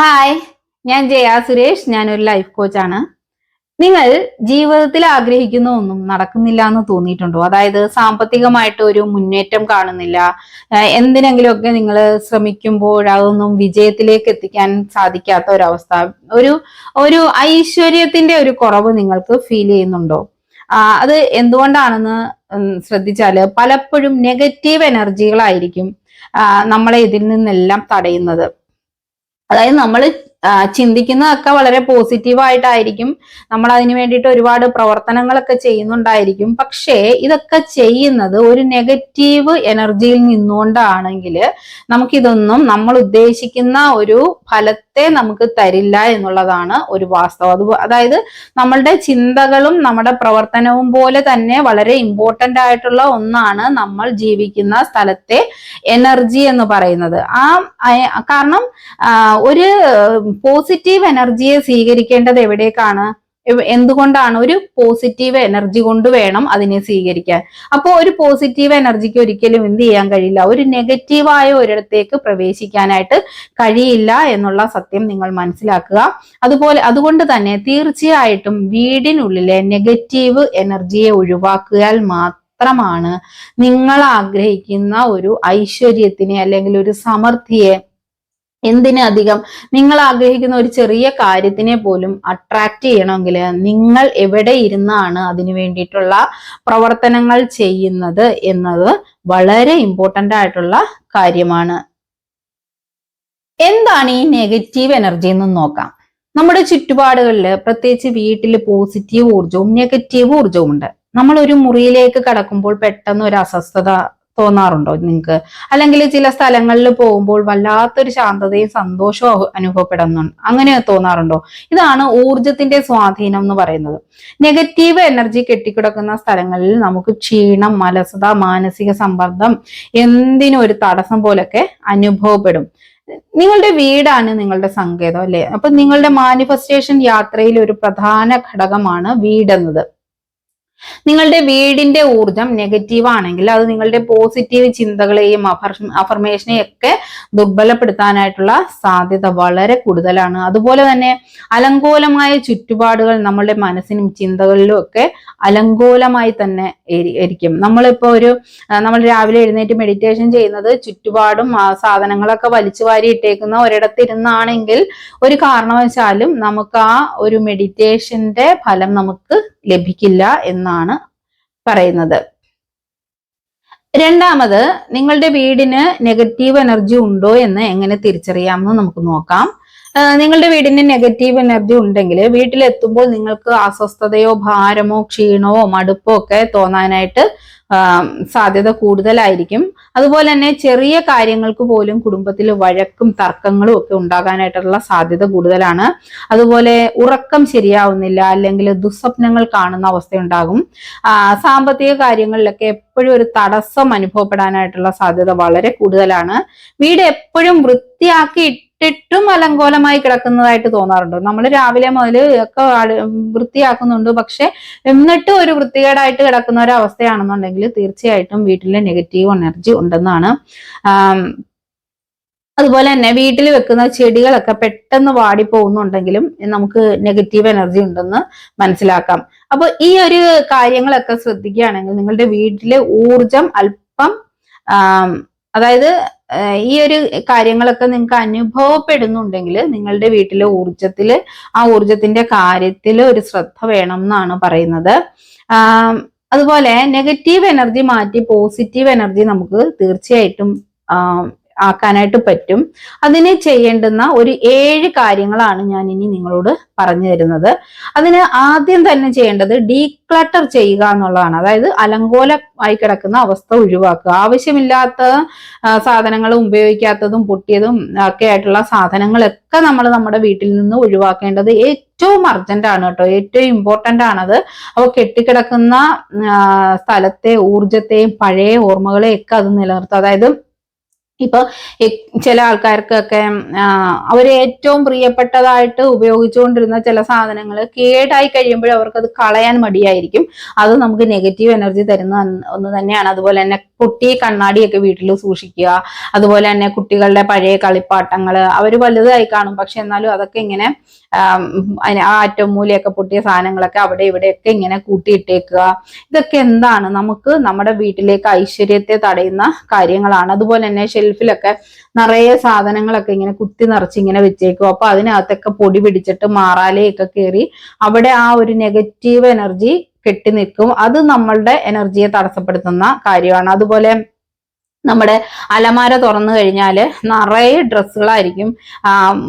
Hi ഞാൻ ജയ സുരേഷ്. ഞാൻ ഒരു ലൈഫ് കോച്ചാണ് നിങ്ങൾ ജീവിതത്തിൽ ആഗ്രഹിക്കുന്ന ഒന്നും നടക്കുന്നില്ല എന്ന് തോന്നിയിട്ടുണ്ടോ? അതായത് സാമ്പത്തികമായിട്ട് ഒരു മുന്നേറ്റം കാണുന്നില്ല. എന്തിനെങ്കിലുമൊക്കെ നിങ്ങൾ ശ്രമിക്കുമ്പോൾ അതൊന്നും വിജയത്തിലേക്ക് എത്തിക്കാൻ സാധിക്കാത്ത ഒരവസ്ഥ. ഒരു ഒരു ഐശ്വര്യത്തിന്റെ ഒരു കുറവ് നിങ്ങൾക്ക് ഫീൽ ചെയ്യുന്നുണ്ടോ? അത് എന്തുകൊണ്ടാണെന്ന് ശ്രദ്ധിച്ചാൽ പലപ്പോഴും നെഗറ്റീവ് എനർജികളായിരിക്കും നമ്മളെ ഇതിൽ നിന്നെല്ലാം തടയുന്നത്. അതായത് നമ്മൾ ചിന്തിക്കുന്നതൊക്കെ വളരെ പോസിറ്റീവായിട്ടായിരിക്കും. നമ്മൾ അതിനു വേണ്ടിയിട്ട് ഒരുപാട് പ്രവർത്തനങ്ങളൊക്കെ ചെയ്യുന്നുണ്ടായിരിക്കും. പക്ഷേ ഇതൊക്കെ ചെയ്യുന്നത് ഒരു നെഗറ്റീവ് എനർജിയിൽ നിന്നുകൊണ്ടാണെങ്കിൽ നമുക്കിതൊന്നും നമ്മൾ ഉദ്ദേശിക്കുന്ന ഒരു ഫലത്തെ നമുക്ക് തരില്ല എന്നുള്ളതാണ് ഒരു വാസ്തവം. അത് അതായത് നമ്മളുടെ ചിന്തകളും നമ്മുടെ പ്രവർത്തനവും പോലെ തന്നെ വളരെ ഇമ്പോർട്ടന്റ് ആയിട്ടുള്ള ഒന്നാണ് നമ്മൾ ജീവിക്കുന്ന സ്ഥലത്തെ എനർജി എന്ന് പറയുന്നത്. ആ കാരണം ഒരു പോസിറ്റീവ് എനർജിയെ സ്വീകരിക്കേണ്ടത് എവിടേക്കാണ്? എവ്- എന്തുകൊണ്ടാണ് ഒരു പോസിറ്റീവ് എനർജി കൊണ്ട് വേണം അതിനെ സ്വീകരിക്കാൻ? അപ്പോൾ ഒരു പോസിറ്റീവ് എനർജിക്ക് ഒരിക്കലും എന്ത് ചെയ്യാൻ കഴിയില്ല. ഒരു നെഗറ്റീവായ ഒരിടത്തേക്ക് പ്രവേശിക്കാനായിട്ട് കഴിയില്ല എന്നുള്ള സത്യം നിങ്ങൾ മനസ്സിലാക്കുക. അതുപോലെ അതുകൊണ്ട് തന്നെ തീർച്ചയായിട്ടും വീടിനുള്ളിലെ നെഗറ്റീവ് എനർജിയെ ഒഴിവാക്കിയാൽ മാത്രം മാത്രമാണ് നിങ്ങൾ ആഗ്രഹിക്കുന്ന ഒരു ഐശ്വര്യത്തിനെ അല്ലെങ്കിൽ ഒരു സമൃദ്ധിയെ എന്തിനധികം നിങ്ങൾ ആഗ്രഹിക്കുന്ന ഒരു ചെറിയ കാര്യത്തിനെ പോലും അട്രാക്ട് ചെയ്യണമെങ്കിൽ നിങ്ങൾ എവിടെ ഇരുന്നാണ് അതിനു വേണ്ടിയിട്ടുള്ള പ്രവർത്തനങ്ങൾ ചെയ്യുന്നത് എന്നത് വളരെ ഇമ്പോർട്ടന്റ് ആയിട്ടുള്ള കാര്യമാണ്. എന്താണ് ഈ നെഗറ്റീവ് എനർജി എന്ന് നോക്കാം. നമ്മുടെ ചുറ്റുപാടുകളിൽ പ്രത്യേകിച്ച് വീട്ടിൽ പോസിറ്റീവ് ഊർജവും നെഗറ്റീവ് ഊർജവും ഉണ്ട്. നമ്മൾ ഒരു മുറിയിലേക്ക് കടക്കുമ്പോൾ പെട്ടെന്ന് ഒരു അസ്വസ്ഥത തോന്നാറുണ്ടോ നിങ്ങൾക്ക്? അല്ലെങ്കിൽ ചില സ്ഥലങ്ങളിൽ പോകുമ്പോൾ വല്ലാത്തൊരു ശാന്തതയും സന്തോഷവും അനുഭവപ്പെടുന്നു അനുഭവപ്പെടുന്നുണ്ട് അങ്ങനെ തോന്നാറുണ്ടോ? ഇതാണ് ഊർജത്തിന്റെ സ്വാധീനം എന്ന് പറയുന്നത്. നെഗറ്റീവ് എനർജി കെട്ടിക്കിടക്കുന്ന സ്ഥലങ്ങളിൽ നമുക്ക് ക്ഷീണം അലസത മാനസിക സമ്മർദ്ദം എന്തിനും ഒരു തടസ്സം പോലൊക്കെ അനുഭവപ്പെടും. നിങ്ങളുടെ വീടാണ് നിങ്ങളുടെ സങ്കേതം അല്ലെ? അപ്പൊ നിങ്ങളുടെ മാനിഫെസ്റ്റേഷൻ യാത്രയിൽ ഒരു പ്രധാന ഘടകമാണ് വീടെന്നത്. നിങ്ങളുടെ വീടിന്റെ ഊർജം നെഗറ്റീവ് ആണെങ്കിൽ അത് നിങ്ങളുടെ പോസിറ്റീവ് ചിന്തകളെയും അഫർമേഷനെയും ഒക്കെ ദുർബലപ്പെടുത്താനായിട്ടുള്ള സാധ്യത വളരെ കൂടുതലാണ്. അതുപോലെ തന്നെ അലങ്കോലമായ ചുറ്റുപാടുകൾ നമ്മളുടെ മനസ്സിനും ചിന്തകളിലും ഒക്കെ അലങ്കോലമായി തന്നെ ഇരി- ഇരിക്കും നമ്മളിപ്പോ ഒരു നമ്മൾ രാവിലെ എഴുന്നേറ്റ് മെഡിറ്റേഷൻ ചെയ്യുന്നത് ചുറ്റുപാടും സാധനങ്ങളൊക്കെ വലിച്ചു വാരി ഇട്ടേക്കുന്ന ഒരിടത്തിരുന്നാണെങ്കിൽ ഒരു കാരണവശാലും നമുക്ക് ആ ഒരു മെഡിറ്റേഷന്റെ ഫലം നമുക്ക് ലഭിക്കില്ല എന്നാണ് പറയുന്നത്. രണ്ടാമത് നിങ്ങളുടെ വീടിന് നെഗറ്റീവ് എനർജി ഉണ്ടോ എന്ന് എങ്ങനെ തിരിച്ചറിയാമെന്ന് നമുക്ക് നോക്കാം. നിങ്ങളുടെ വീടിന് നെഗറ്റീവ് എനർജി ഉണ്ടെങ്കിൽ വീട്ടിലെത്തുമ്പോൾ നിങ്ങൾക്ക് അസ്വസ്ഥതയോ ഭാരമോ ക്ഷീണമോ മടുപ്പോ ഒക്കെ തോന്നാനായിട്ട് സാധ്യത കൂടുതലായിരിക്കും. അതുപോലെ തന്നെ ചെറിയ കാര്യങ്ങൾക്ക് പോലും കുടുംബത്തിൽ വഴക്കും തർക്കങ്ങളും ഒക്കെ ഉണ്ടാകാനായിട്ടുള്ള സാധ്യത കൂടുതലാണ്. അതുപോലെ ഉറക്കം ശരിയാവുന്നില്ല അല്ലെങ്കിൽ ദുസ്വപ്നങ്ങൾ കാണുന്ന അവസ്ഥയുണ്ടാകും. സാമ്പത്തിക കാര്യങ്ങളിലൊക്കെ എപ്പോഴും ഒരു തടസ്സം അനുഭവപ്പെടാനായിട്ടുള്ള സാധ്യത വളരെ കൂടുതലാണ്. വീട് എപ്പോഴും വൃത്തിയാക്കി ഇട്ടിട്ടും അലങ്കോലമായി കിടക്കുന്നതായിട്ട് തോന്നാറുണ്ട്. നമ്മൾ രാവിലെ മുതൽ ഒക്കെ വൃത്തിയാക്കുന്നുണ്ട്. പക്ഷെ എന്നിട്ടും ഒരു വൃത്തികേടായിട്ട് കിടക്കുന്ന ഒരു അവസ്ഥയാണെന്നുണ്ടെങ്കിൽ തീർച്ചയായിട്ടും വീട്ടിലെ നെഗറ്റീവ് എനർജി ഉണ്ടെന്നാണ്. അതുപോലെ തന്നെ വീട്ടിൽ വെക്കുന്ന ചെടികളൊക്കെ പെട്ടെന്ന് വാടി പോകുന്നുണ്ടെങ്കിലും നമുക്ക് നെഗറ്റീവ് എനർജി ഉണ്ടെന്ന് മനസ്സിലാക്കാം. അപ്പൊ ഈ ഒരു കാര്യങ്ങളൊക്കെ ശ്രദ്ധിക്കുകയാണെങ്കിൽ നിങ്ങളുടെ വീട്ടിലെ ഊർജം അല്പം അതായത് ഈ ഒരു കാര്യങ്ങളൊക്കെ നിങ്ങൾക്ക് അനുഭവപ്പെടുന്നുണ്ടെങ്കിൽ നിങ്ങളുടെ വീട്ടിലെ ഊർജത്തിൽ ആ ഊർജത്തിന്റെ കാര്യത്തിൽ ഒരു ശ്രദ്ധ വേണം എന്നാണ് പറയുന്നത്. അതുപോലെ നെഗറ്റീവ് എനർജി മാറ്റി പോസിറ്റീവ് എനർജി നമുക്ക് തീർച്ചയായിട്ടും ആക്കാനായിട്ട് പറ്റും. അതിന് ചെയ്യേണ്ടുന്ന ഒരു ഏഴ് കാര്യങ്ങളാണ് ഞാൻ ഇനി നിങ്ങളോട് പറഞ്ഞു തരുന്നത്. അതിന് ആദ്യം തന്നെ ചെയ്യേണ്ടത് ഡീക്ലട്ടർ ചെയ്യുക എന്നുള്ളതാണ്. അതായത് അലങ്കോല ആയി കിടക്കുന്ന അവസ്ഥ ഒഴിവാക്കുക. ആവശ്യമില്ലാത്ത സാധനങ്ങൾ ഉപയോഗിക്കാത്തതും പൊട്ടിയതും ഒക്കെ ആയിട്ടുള്ള സാധനങ്ങളൊക്കെ നമ്മൾ നമ്മുടെ വീട്ടിൽ നിന്ന് ഒഴിവാക്കേണ്ടത് ഏറ്റവും അർജന്റ് ആണ് കേട്ടോ. ഏറ്റവും ഇമ്പോർട്ടന്റ് ആണത്. അപ്പോൾ കെട്ടിക്കിടക്കുന്ന സ്ഥലത്തെ ഊർജത്തെയും പഴയ ഓർമ്മകളെയും ഒക്കെ അത് നിലനിർത്തും അതായത് ഇപ്പൊ ചില ആൾക്കാർക്കൊക്കെ അവർ ഏറ്റവും പ്രിയപ്പെട്ടതായിട്ട് ഉപയോഗിച്ചുകൊണ്ടിരുന്ന ചില സാധനങ്ങൾ കേടായി കഴിയുമ്പോൾ അവർക്കത് കളയാൻ മടിയായിരിക്കും. അത് നമുക്ക് നെഗറ്റീവ് എനർജി തരുന്ന ഒന്ന് തന്നെയാണ്. അതുപോലെ തന്നെ കുട്ടി കണ്ണാടിയൊക്കെ വീട്ടിൽ സൂക്ഷിക്കുക. അതുപോലെ തന്നെ കുട്ടികളുടെ പഴയ കളിപ്പാട്ടങ്ങൾ അവർ വലുതായി കാണും. പക്ഷെ എന്നാലും അതൊക്കെ ഇങ്ങനെ ആം, അറ്റം മൂലയൊക്കെ പൊട്ടിയ സാധനങ്ങളൊക്കെ അവിടെ ഇവിടെയൊക്കെ ഇങ്ങനെ കൂട്ടിയിട്ടേക്കുക. ഇതൊക്കെ എന്താണ്? നമുക്ക് നമ്മുടെ വീട്ടിലേക്ക് ഐശ്വര്യത്തെ തടയുന്ന കാര്യങ്ങളാണ്. അതുപോലെ തന്നെ ഷെൽഫിലൊക്കെ നിറയെ സാധനങ്ങളൊക്കെ ഇങ്ങനെ കുത്തി നിറച്ച് ഇങ്ങനെ വെച്ചേക്കും. അപ്പൊ അതിനകത്തൊക്കെ പൊടി പിടിച്ചിട്ട് മാറാലയൊക്കെ കയറി അവിടെ ആ ഒരു നെഗറ്റീവ് എനർജി കെട്ടി നിൽക്കും. അത് നമ്മളുടെ എനർജിയെ തടസ്സപ്പെടുത്തുന്ന കാര്യമാണ്. അതുപോലെ നമ്മുടെ അലമാര തുറന്നു കഴിഞ്ഞാൽ നിറയെ ഡ്രസ്സുകളായിരിക്കും.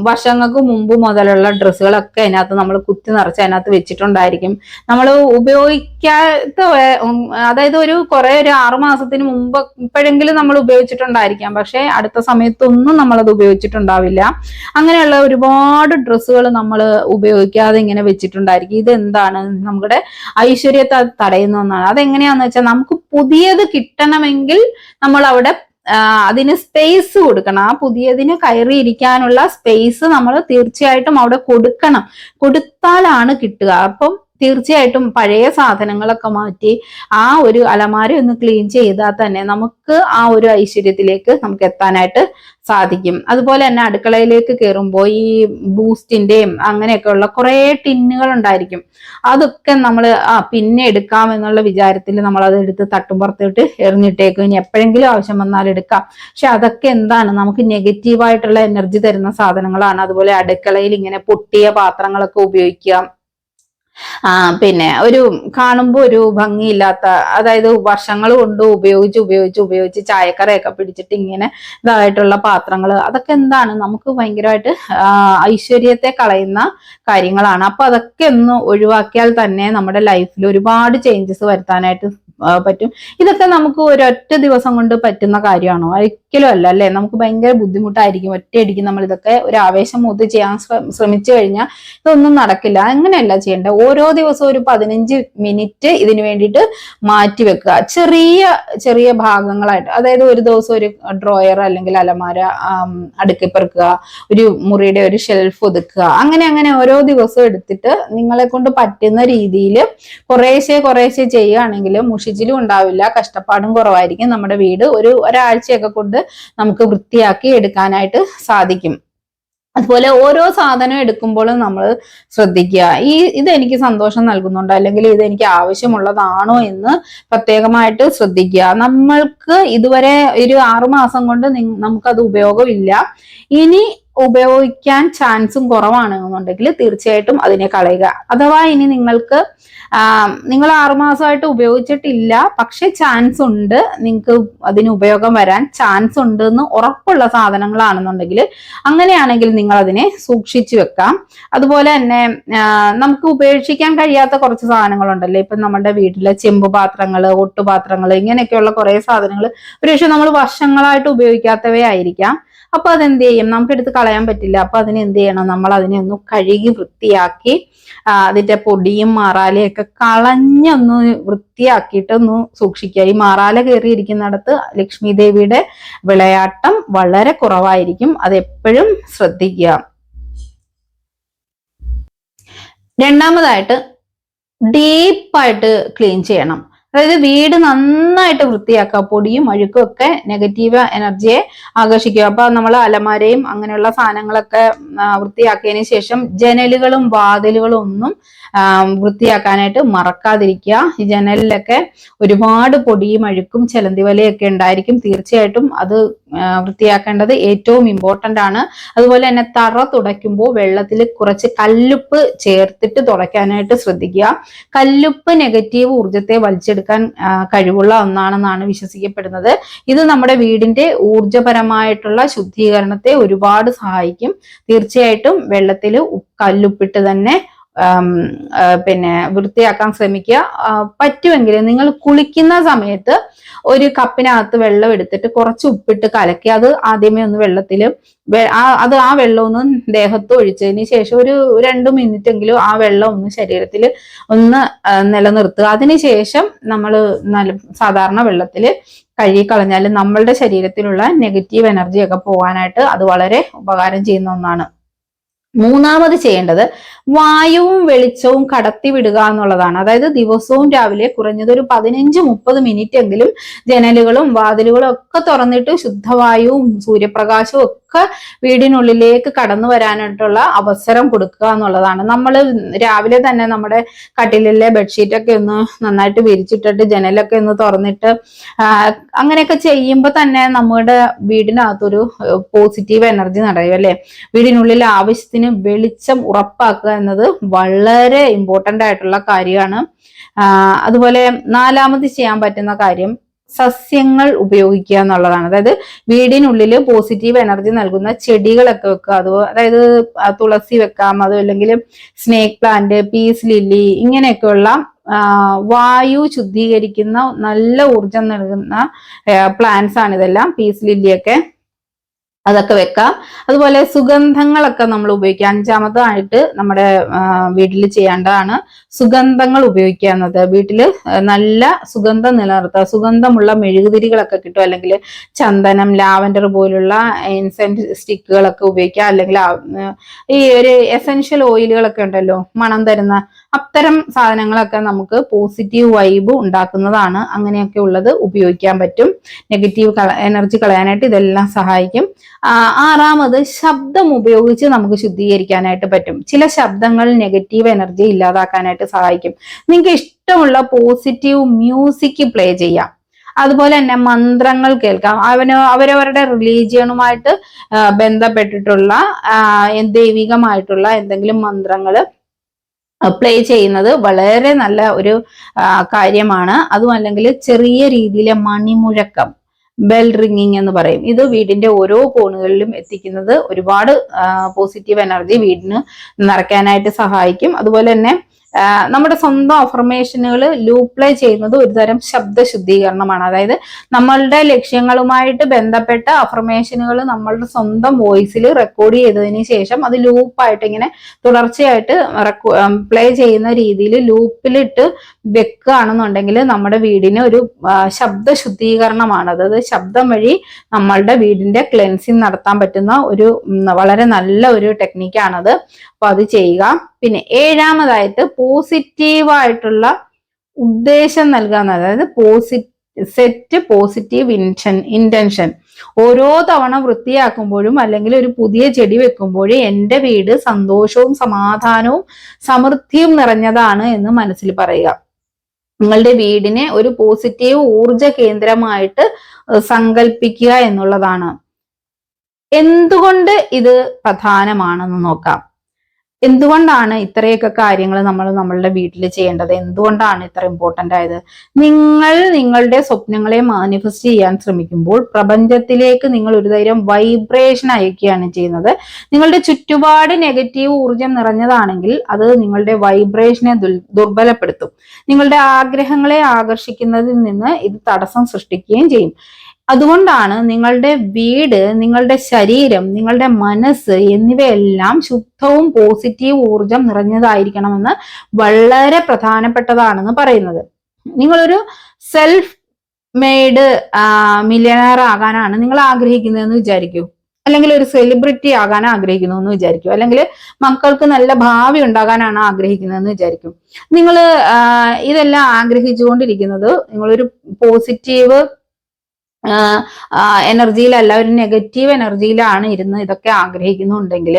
വർഷങ്ങൾക്ക് മുമ്പ് മുതലുള്ള ഡ്രസ്സുകളൊക്കെ അതിനകത്ത് നമ്മൾ കുത്തി നിറച്ച് അതിനകത്ത് വെച്ചിട്ടുണ്ടായിരിക്കും. നമ്മൾ ഉപയോഗിക്കാത്ത അതായത് ഒരു കുറെ ഒരു ആറു മാസത്തിന് മുമ്പ് ഇപ്പോഴെങ്കിലും നമ്മൾ ഉപയോഗിച്ചിട്ടുണ്ടായിരിക്കാം. പക്ഷെ അടുത്ത സമയത്തൊന്നും നമ്മളത് ഉപയോഗിച്ചിട്ടുണ്ടാവില്ല. അങ്ങനെയുള്ള ഒരുപാട് ഡ്രസ്സുകൾ നമ്മൾ ഉപയോഗിക്കാതെ ഇങ്ങനെ വെച്ചിട്ടുണ്ടായിരിക്കും. ഇതെന്താണ്? നമ്മുടെ ഐശ്വര്യത്തെ തടയുന്ന ഒന്നാണ്. അതെങ്ങനെയാന്ന് വെച്ചാൽ നമുക്ക് പുതിയത് കിട്ടണമെങ്കിൽ നമ്മൾ അവിടെ അതിന് സ്പേസ് കൊടുക്കണം. ആ പുതിയതിന് കയറിയിരിക്കാനുള്ള സ്പേസ് നമ്മൾ തീർച്ചയായിട്ടും അവിടെ കൊടുക്കണം. കൊടുത്താലാണ് കിട്ടുക. അപ്പം തീർച്ചയായിട്ടും പഴയ സാധനങ്ങളൊക്കെ മാറ്റി ആ ഒരു അലമാര ഒന്ന് ക്ലീൻ ചെയ്താൽ തന്നെ നമുക്ക് ആ ഒരു ഐശ്വര്യത്തിലേക്ക് നമുക്ക് എത്താനായിട്ട് സാധിക്കും. അതുപോലെ തന്നെ അടുക്കളയിലേക്ക് കയറുമ്പോൾ ഈ ബൂസ്റ്റിന്റെയും അങ്ങനെയൊക്കെയുള്ള കുറേ ടിന്നുകൾ ഉണ്ടായിരിക്കും. അതൊക്കെ നമ്മൾ ആ പിന്നെ എടുക്കാം എന്നുള്ള വിചാരത്തിൽ നമ്മൾ അത് എടുത്ത് തട്ടുമ്പുറത്തോട്ട് എറിഞ്ഞിട്ടേക്കും. ഇനി എപ്പോഴെങ്കിലും ആവശ്യം വന്നാൽ എടുക്കാം. പക്ഷെ അതൊക്കെ എന്താണ്? നമുക്ക് നെഗറ്റീവായിട്ടുള്ള എനർജി തരുന്ന സാധനങ്ങളാണ്. അതുപോലെ അടുക്കളയിൽ ഇങ്ങനെ പൊട്ടിയ പാത്രങ്ങളൊക്കെ ഉപയോഗിക്കുക പിന്നെ ഒരു കാണുമ്പോൾ ഒരു ഭംഗിയില്ലാത്ത അതായത് വർഷങ്ങൾ കൊണ്ട് ഉപയോഗിച്ച് ഉപയോഗിച്ച് ഉപയോഗിച്ച് ചായക്കറയൊക്കെ പിടിച്ചിട്ട് ഇങ്ങനെ ഇതായിട്ടുള്ള പാത്രങ്ങൾ അതൊക്കെ എന്താണ്? നമുക്ക് ഭയങ്കരമായിട്ട് ഐശ്വര്യത്തെ കളയുന്ന കാര്യങ്ങളാണ്. അപ്പൊ അതൊക്കെ ഒന്ന് ഒഴിവാക്കിയാൽ തന്നെ നമ്മുടെ ലൈഫിൽ ഒരുപാട് ചേഞ്ചസ് വരുത്താനായിട്ട് ആ, പറ്റും. ഇതൊക്കെ നമുക്ക് ഒരൊറ്റ ദിവസം കൊണ്ട് പറ്റുന്ന കാര്യമാണോ? ഒരിക്കലും അല്ല അല്ലെ? നമുക്ക് ഭയങ്കര ബുദ്ധിമുട്ടായിരിക്കും. ഒറ്റയടിക്ക് നമ്മൾ ഇതൊക്കെ ഒരു ആവേശം മൂത്ത് ചെയ്യാൻ ശ്രമിച്ചു കഴിഞ്ഞാൽ ഇതൊന്നും നടക്കില്ല. അങ്ങനെയല്ല ചെയ്യേണ്ടത്. ഓരോ ദിവസവും ഒരു പതിനഞ്ച് മിനിറ്റ് ഇതിന് വേണ്ടിയിട്ട് മാറ്റി വെക്കുക. ചെറിയ ചെറിയ ഭാഗങ്ങളായിട്ട് അതായത് ഒരു ദിവസം ഒരു ഡ്രോയർ അല്ലെങ്കിൽ അലമാര അടുക്കിപ്പെറുക്കുക അടുക്കി പെറുക്കുക ഒരു മുറിയുടെ ഒരു ഷെൽഫ് ഒതുക്കുക അങ്ങനെ അങ്ങനെ ഓരോ ദിവസവും എടുത്തിട്ട് നിങ്ങളെ കൊണ്ട് പറ്റുന്ന രീതിയിൽ കുറേശ്ശെ കുറേശ്ശെ ചെയ്യുകയാണെങ്കിൽ മുഷിച്ചിലും ഉണ്ടാവില്ല കഷ്ടപ്പാടും കുറവായിരിക്കും. നമ്മുടെ വീട് ഒരു ഒരാഴ്ചയൊക്കെ കൊണ്ട് നമുക്ക് വൃത്തിയാക്കി എടുക്കാനായിട്ട് സാധിക്കും. അതുപോലെ ഓരോ സാധനം എടുക്കുമ്പോഴും നമ്മൾ ശ്രദ്ധിക്കുക. ഈ ഇത് എനിക്ക് സന്തോഷം നൽകുന്നുണ്ടോ അല്ലെങ്കിൽ ഇത് എനിക്ക് ആവശ്യമുള്ളതാണോ എന്ന് പ്രത്യേകമായിട്ട് ശ്രദ്ധിക്കുക. നമ്മൾക്ക് ഇതുവരെ ഒരു ആറുമാസം കൊണ്ട് നമുക്കത് ഉപയോഗമില്ല. ഇനി ഉപയോഗിക്കാൻ ചാൻസും കുറവാണ് കുറവാണെന്നുണ്ടെങ്കിൽ തീർച്ചയായിട്ടും അതിനെ കളയുക. അഥവാ ഇനി നിങ്ങൾക്ക് നിങ്ങൾ ആറുമാസമായിട്ട് ഉപയോഗിച്ചിട്ടില്ല പക്ഷെ ചാൻസ് ഉണ്ട് നിങ്ങൾക്ക് അതിന് ഉപയോഗം വരാൻ ചാൻസ് ഉണ്ട് എന്ന് ഉറപ്പുള്ള സാധനങ്ങളാണെന്നുണ്ടെങ്കിൽ അങ്ങനെയാണെങ്കിൽ നിങ്ങൾ അതിനെ സൂക്ഷിച്ചു വെക്കാം. അതുപോലെ തന്നെ നമുക്ക് ഉപേക്ഷിക്കാൻ കഴിയാത്ത കുറച്ച് സാധനങ്ങളുണ്ടല്ലോ? ഇപ്പം നമ്മുടെ വീട്ടിലെ ചെമ്പ് പാത്രങ്ങൾ ഒട്ടുപാത്രങ്ങൾ ഇങ്ങനെയൊക്കെയുള്ള കുറേ സാധനങ്ങൾ ഒരുപക്ഷെ നമ്മൾ വർഷങ്ങളായിട്ട് ഉപയോഗിക്കാത്തവയായിരിക്കാം. അപ്പൊ അതെന്ത് ചെയ്യും? നമുക്ക് കളയാൻ പറ്റില്ല. അപ്പൊ അതിന് എന്ത് ചെയ്യണം? നമ്മൾ അതിനെ ഒന്ന് കഴുകി വൃത്തിയാക്കി അതിന്റെ പൊടിയും മാറാലയും ഒക്കെ കളഞ്ഞൊന്ന് വൃത്തിയാക്കിയിട്ട് ഒന്ന് സൂക്ഷിക്കുക. ഈ മാറാല കയറിയിരിക്കുന്നിടത്ത് ലക്ഷ്മി ദേവിയുടെ വിളയാട്ടം വളരെ കുറവായിരിക്കും. അത് എപ്പോഴും ശ്രദ്ധിക്കുക. രണ്ടാമതായിട്ട് ഡീപ്പായിട്ട് ക്ലീൻ ചെയ്യണം. അതായത് വീട് നന്നായിട്ട് വൃത്തിയാക്കുക പൊടിയും അഴുക്കും ഒക്കെ നെഗറ്റീവ് എനർജിയെ ആകർഷിക്കുക അപ്പൊ നമ്മൾ അലമാരയും അങ്ങനെയുള്ള സാധനങ്ങളൊക്കെ വൃത്തിയാക്കിയതിന് ശേഷം ജനലുകളും വാതിലുകളും ഒന്നും വൃത്തിയാക്കാനായിട്ട് മറക്കാതിരിക്കുക. ഈ ജനലിലൊക്കെ ഒരുപാട് പൊടിയും അഴുക്കും ചെലന്തി വലയൊക്കെ ഉണ്ടായിരിക്കും. തീർച്ചയായിട്ടും അത് വൃത്തിയാക്കേണ്ടത് ഏറ്റവും ഇമ്പോർട്ടന്റ് ആണ്. അതുപോലെ തന്നെ തറ തുടയ്ക്കുമ്പോൾ വെള്ളത്തിൽ കുറച്ച് കല്ലുപ്പ് ചേർത്തിട്ട് തുടയ്ക്കാനായിട്ട് ശ്രദ്ധിക്കുക. കല്ലുപ്പ് നെഗറ്റീവ് ഊർജത്തെ വലിച്ചെടുക്കാൻ കഴിവുള്ള ഒന്നാണെന്നാണ് വിശ്വസിക്കപ്പെടുന്നത്. ഇത് നമ്മുടെ വീടിന്റെ ഊർജപരമായിട്ടുള്ള ശുദ്ധീകരണത്തെ ഒരുപാട് സഹായിക്കും. തീർച്ചയായിട്ടും വെള്ളത്തിൽ കല്ലുപ്പിട്ട് തന്നെ പിന്നെ വൃത്തിയാക്കാൻ ശ്രമിക്കുക. പറ്റുമെങ്കിൽ നിങ്ങൾ കുളിക്കുന്ന സമയത്ത് ഒരു കപ്പിനകത്ത് വെള്ളം എടുത്തിട്ട് കുറച്ച് ഉപ്പിട്ട് കലക്കി അത് ആദ്യമേ ഒന്ന് വെള്ളത്തിൽ അത് ആ വെള്ളം ഒന്ന് ദേഹത്ത് ഒഴിച്ചതിന് ശേഷം ഒരു രണ്ട് മിനിറ്റ് എങ്കിലും ആ വെള്ളം ഒന്ന് ശരീരത്തിൽ ഒന്ന് നിലനിർത്തുക. അതിനുശേഷം നമ്മൾ നല്ല സാധാരണ വെള്ളത്തിൽ കഴുകി കളഞ്ഞാൽ നമ്മളുടെ ശരീരത്തിലുള്ള നെഗറ്റീവ് എനർജി ഒക്കെ പോകാനായിട്ട് അത് വളരെ ഉപകാരം ചെയ്യുന്ന ഒന്നാണ്. മൂന്നാമത് ചെയ്യേണ്ടത് വായുവും വെളിച്ചവും കടത്തിവിടുക എന്നുള്ളതാണ്. അതായത് ദിവസവും രാവിലെ കുറഞ്ഞത് ഒരു പതിനഞ്ച് മുപ്പത് മിനിറ്റ് എങ്കിലും ജനലുകളും വാതിലുകളും ഒക്കെ തുറന്നിട്ട് ശുദ്ധവായുവും സൂര്യപ്രകാശവും ഒക്കെ വീടിനുള്ളിലേക്ക് കടന്നു വരാനായിട്ടുള്ള അവസരം കൊടുക്കുക എന്നുള്ളതാണ്. നമ്മൾ രാവിലെ തന്നെ നമ്മുടെ കട്ടിലിലെ ബെഡ്ഷീറ്റൊക്കെ ഒന്ന് നന്നായിട്ട് വിരിച്ചിട്ടിട്ട് ജനലൊക്കെ ഒന്ന് തുറന്നിട്ട് അങ്ങനെയൊക്കെ ചെയ്യുമ്പോൾ തന്നെ നമ്മുടെ വീടിനകത്തൊരു പോസിറ്റീവ് എനർജി നടയും അല്ലെ? വീടിനുള്ളിൽ ആവശ്യത്തിന് വെളിച്ചം ഉറപ്പാക്കുക എന്നത് വളരെ ഇമ്പോർട്ടന്റ് ആയിട്ടുള്ള കാര്യമാണ്. അതുപോലെ നാലാമത് ചെയ്യാൻ പറ്റുന്ന കാര്യം സസ്യങ്ങൾ ഉപയോഗിക്കുക എന്നുള്ളതാണ്. അതായത് വീടിനുള്ളിൽ പോസിറ്റീവ് എനർജി നൽകുന്ന ചെടികളൊക്കെ വെക്കുക. അത് അതായത് തുളസി വെക്കാം. അത് അല്ലെങ്കിൽ സ്നേക്ക് പ്ലാന്റ് പീസ് ലില്ലി ഇങ്ങനെയൊക്കെയുള്ള വായു ശുദ്ധീകരിക്കുന്ന നല്ല ഊർജം നൽകുന്ന പ്ലാന്റ്സ് ആണ് ഇതെല്ലാം. പീസ് ലില്ലിയൊക്കെ അതൊക്കെ വെക്കാം. അതുപോലെ സുഗന്ധങ്ങളൊക്കെ നമ്മൾ ഉപയോഗിക്കുക. അഞ്ചാമതായിട്ട് നമ്മുടെ വീട്ടിൽ ചെയ്യേണ്ടതാണ് സുഗന്ധങ്ങൾ ഉപയോഗിക്കുക എന്നത്. വീട്ടിൽ നല്ല സുഗന്ധം നിലനിർത്തുക. സുഗന്ധമുള്ള മെഴുകുതിരികളൊക്കെ കിട്ടും. അല്ലെങ്കിൽ ചന്ദനം ലാവൻഡർ പോലുള്ള ഇൻസെന്റ് സ്റ്റിക്കുകളൊക്കെ ഉപയോഗിക്കുക. അല്ലെങ്കിൽ ഈ ഒരു എസെൻഷ്യൽ ഓയിലുകളൊക്കെ ഉണ്ടല്ലോ മണം തരുന്ന അത്തരം സാധനങ്ങളൊക്കെ നമുക്ക് പോസിറ്റീവ് വൈബ് ഉണ്ടാക്കുന്നതാണ് അങ്ങനെയൊക്കെ ഉള്ളത് ഉപയോഗിക്കാൻ പറ്റും. നെഗറ്റീവ് എനർജി കളയാനായിട്ട് ഇതെല്ലാം സഹായിക്കും. ആറാമത് ശബ്ദം ഉപയോഗിച്ച് നമുക്ക് ശുദ്ധീകരിക്കാനായിട്ട് പറ്റും. ചില ശബ്ദങ്ങൾ നെഗറ്റീവ് എനർജി ഇല്ലാതാക്കാനായിട്ട് സഹായിക്കും. നിങ്ങൾക്ക് ഇഷ്ടമുള്ള പോസിറ്റീവ് മ്യൂസിക് പ്ലേ ചെയ്യാം. അതുപോലെ തന്നെ മന്ത്രങ്ങൾ കേൾക്കാം. അവന് അവരവരുടെ റിലീജിയനുമായിട്ട് ബന്ധപ്പെട്ടിട്ടുള്ള ദൈവികമായിട്ടുള്ള എന്തെങ്കിലും മന്ത്രങ്ങൾ പ്ലേ ചെയ്യുന്നത് വളരെ നല്ല ഒരു കാര്യമാണ്. അതുമല്ലെങ്കിൽ ചെറിയ രീതിയിലെ മണിമുഴക്കം ബെൽ റിങ്ങിങ് എന്ന് പറയും. ഇത് വീടിന്റെ ഓരോ കോണുകളിലും എത്തിക്കുന്നത് ഒരുപാട് പോസിറ്റീവ് എനർജി വീടിന് നിറയ്ക്കാനായിട്ട് സഹായിക്കും. അതുപോലെ തന്നെ നമ്മുടെ സ്വന്തം അഫർമേഷനുകൾ ലൂപ്ലേ ചെയ്യുന്നത് ഒരുതരം ശബ്ദ ശുദ്ധീകരണമാണ്. അതായത് നമ്മളുടെ ലക്ഷ്യങ്ങളുമായിട്ട് ബന്ധപ്പെട്ട അഫർമേഷനുകൾ നമ്മളുടെ സ്വന്തം വോയിസിൽ റെക്കോർഡ് ചെയ്തതിന് ശേഷം അത് ലൂപ്പായിട്ട് ഇങ്ങനെ തുടർച്ചയായിട്ട് പ്ലേ ചെയ്യുന്ന രീതിയിൽ ലൂപ്പിലിട്ട് വെക്കുകയാണെന്നുണ്ടെങ്കിൽ നമ്മുടെ വീടിന് ഒരു ശബ്ദ ശുദ്ധീകരണമാണ്. അതായത് ശബ്ദം വഴി നമ്മളുടെ വീടിന്റെ ക്ലെൻസിങ് നടത്താൻ പറ്റുന്ന ഒരു വളരെ നല്ല ഒരു ടെക്നിക്കാണത് അപ്പൊ അത് ചെയ്യുക. പിന്നെ ഏഴാമതായിട്ട് പോസിറ്റീവായിട്ടുള്ള ഉദ്ദേശം നൽകാൻ അതായത് posi set positive intention intention ഓരോ തവണ വൃത്തിയാക്കുമ്പോഴും അല്ലെങ്കിൽ ഒരു പുതിയ ചെടി വെക്കുമ്പോഴും എന്റെ വീട് സന്തോഷവും സമാധാനവും സമൃദ്ധിയും നിറഞ്ഞതാണ് എന്ന് മനസ്സിൽ പറയുക. നിങ്ങളുടെ വീടിനെ ഒരു പോസിറ്റീവ് ഊർജ കേന്ദ്രമായിട്ട് സങ്കല്പിക്കുക എന്നുള്ളതാണ്. എന്തുകൊണ്ട് ഇത് പ്രധാനമാണെന്ന് നോക്കാം. എന്തുകൊണ്ടാണ് ഇത്രയൊക്കെ കാര്യങ്ങൾ നമ്മൾ നമ്മളുടെ വീട്ടിൽ ചെയ്യേണ്ടത്? എന്തുകൊണ്ടാണ് ഇത്ര ഇമ്പോർട്ടന്റ് ആയത്? നിങ്ങൾ നിങ്ങളുടെ സ്വപ്നങ്ങളെ മാനിഫെസ്റ്റ് ചെയ്യാൻ ശ്രമിക്കുമ്പോൾ പ്രപഞ്ചത്തിലേക്ക് നിങ്ങൾ ഒരു തരം വൈബ്രേഷൻ അയക്കുകയാണ് ചെയ്യുന്നത്. നിങ്ങളുടെ ചുറ്റുപാട് നെഗറ്റീവ് ഊർജം നിറഞ്ഞതാണെങ്കിൽ അത് നിങ്ങളുടെ വൈബ്രേഷനെ ദുർബലപ്പെടുത്തും. നിങ്ങളുടെ ആഗ്രഹങ്ങളെ ആകർഷിക്കുന്നതിൽ നിന്ന് ഇത് തടസ്സം സൃഷ്ടിക്കുകയും ചെയ്യും. അതുകൊണ്ടാണ് നിങ്ങളുടെ വീട് നിങ്ങളുടെ ശരീരം നിങ്ങളുടെ മനസ്സ് എന്നിവയെല്ലാം ശുദ്ധവും പോസിറ്റീവ് ഊർജം നിറഞ്ഞതായിരിക്കണമെന്ന് വളരെ പ്രധാനപ്പെട്ടതാണെന്ന് പറയുന്നത്. നിങ്ങളൊരു സെൽഫ് മെയ്ഡ് മില്യണയർ ആകാനാണ് നിങ്ങൾ ആഗ്രഹിക്കുന്നതെന്ന് വിചാരിക്കൂ. അല്ലെങ്കിൽ ഒരു സെലിബ്രിറ്റി ആകാൻ ആഗ്രഹിക്കുന്നു എന്ന് വിചാരിക്കും. അല്ലെങ്കിൽ മക്കൾക്ക് നല്ല ഭാവി ഉണ്ടാകാനാണ് ആഗ്രഹിക്കുന്നതെന്ന് വിചാരിക്കും. നിങ്ങൾ ഇതെല്ലാം ആഗ്രഹിച്ചുകൊണ്ടിരിക്കുന്നത് നിങ്ങളൊരു പോസിറ്റീവ് എനർജിയിലല്ല ഒരു നെഗറ്റീവ് എനർജിയിലാണ് ഇരുന്ന് ഇതൊക്കെ ആഗ്രഹിക്കുന്നുണ്ടെങ്കിൽ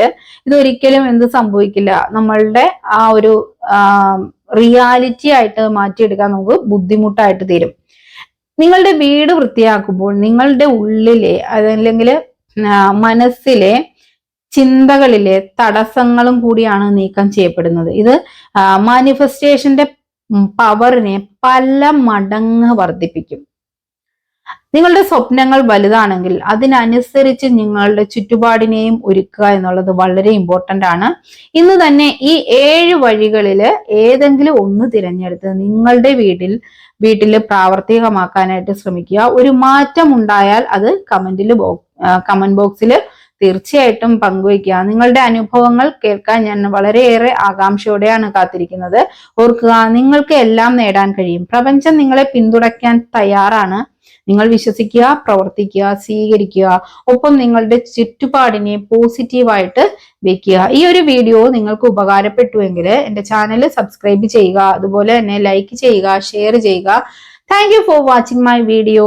ഇതൊരിക്കലും എന്ത് സംഭവിക്കില്ല. നമ്മളുടെ ആ ഒരു റിയാലിറ്റി ആയിട്ട് മാറ്റിയെടുക്കാൻ നമുക്ക് ബുദ്ധിമുട്ടായിട്ട് തീരും. നിങ്ങളുടെ വീട് വൃത്തിയാക്കുമ്പോൾ നിങ്ങളുടെ ഉള്ളിലെ അതല്ലെങ്കിൽ മനസ്സിലെ ചിന്തകളിലെ തടസ്സങ്ങളും കൂടിയാണ് നീക്കം ചെയ്യപ്പെടുന്നത്. ഇത് മാനിഫെസ്റ്റേഷന്റെ പവറിനെ പല മടങ്ങ് വർദ്ധിപ്പിക്കും. നിങ്ങളുടെ സ്വപ്നങ്ങൾ വലുതാണെങ്കിൽ അതിനനുസരിച്ച് നിങ്ങളുടെ ചുറ്റുപാടിനെയും ഒരുക്കുക എന്നുള്ളത് വളരെ ഇമ്പോർട്ടന്റ് ആണ്. ഇന്ന് തന്നെ ഈ ഏഴ് വഴികളിൽ ഏതെങ്കിലും ഒന്ന് തിരഞ്ഞെടുത്ത് നിങ്ങളുടെ വീട്ടിൽ വീട്ടിൽ പ്രാവർത്തികമാക്കാനായിട്ട് ശ്രമിക്കുക. ഒരു മാറ്റം ഉണ്ടായാൽ അത് കമന്റിൽ കമന്റ് ബോക്സിൽ തീർച്ചയായിട്ടും പങ്കുവയ്ക്കുക. നിങ്ങളുടെ അനുഭവങ്ങൾ കേൾക്കാൻ ഞാൻ വളരെയേറെ ആകാംക്ഷയോടെയാണ് കാത്തിരിക്കുന്നത്. ഓർക്കുക നിങ്ങൾക്ക് എല്ലാം നേടാൻ കഴിയും. പ്രപഞ്ചം നിങ്ങളെ പിന്തുണയ്ക്കാൻ തയ്യാറാണ്. നിങ്ങൾ വിശ്വസിക്കുക പ്രവർത്തിക്കുക സ്വീകരിക്കുക ഒപ്പം നിങ്ങളുടെ ചുറ്റുപാടിനെ പോസിറ്റീവായിട്ട് വെക്കുക. ഈ ഒരു വീഡിയോ നിങ്ങൾക്ക് ഉപകാരപ്പെട്ടുവെങ്കിൽ എന്റെ ചാനൽ സബ്സ്ക്രൈബ് ചെയ്യുക അതുപോലെ തന്നെ ലൈക്ക് ചെയ്യുക ഷെയർ ചെയ്യുക. Thank for watching my video